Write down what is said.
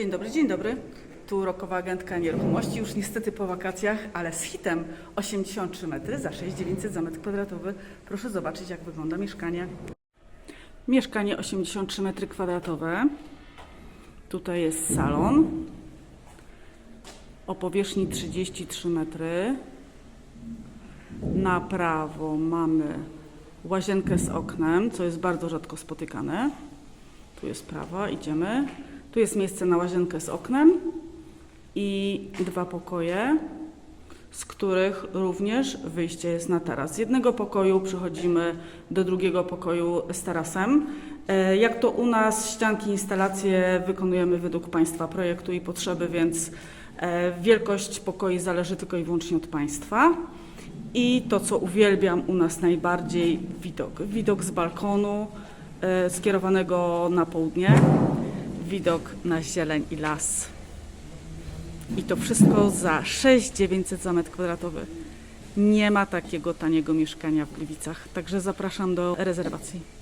Dzień dobry, dzień dobry. Tu rokowa agentka nieruchomości, już niestety po wakacjach, ale z hitem 83 metry za 6900 za metr kwadratowy. Proszę zobaczyć, jak wygląda mieszkanie. Mieszkanie 83 metry kwadratowe. Tutaj jest salon o powierzchni 33 metry. Na prawo mamy łazienkę z oknem, co jest bardzo rzadko spotykane. Tu jest prawa, idziemy. Tu jest miejsce na łazienkę z oknem i dwa pokoje, z których również wyjście jest na taras. Z jednego pokoju przechodzimy do drugiego pokoju z tarasem. E, Jak to u nas, ścianki, instalacje wykonujemy według Państwa projektu i potrzeby, więc e, wielkość pokoi zależy tylko i wyłącznie od Państwa. I to, co uwielbiam u nas najbardziej, widok. Widok z balkonu e, skierowanego na południe, widok na zieleń i las. I to wszystko za 6900 za metr kwadratowy. Nie ma takiego taniego mieszkania w Gliwicach, także zapraszam do rezerwacji.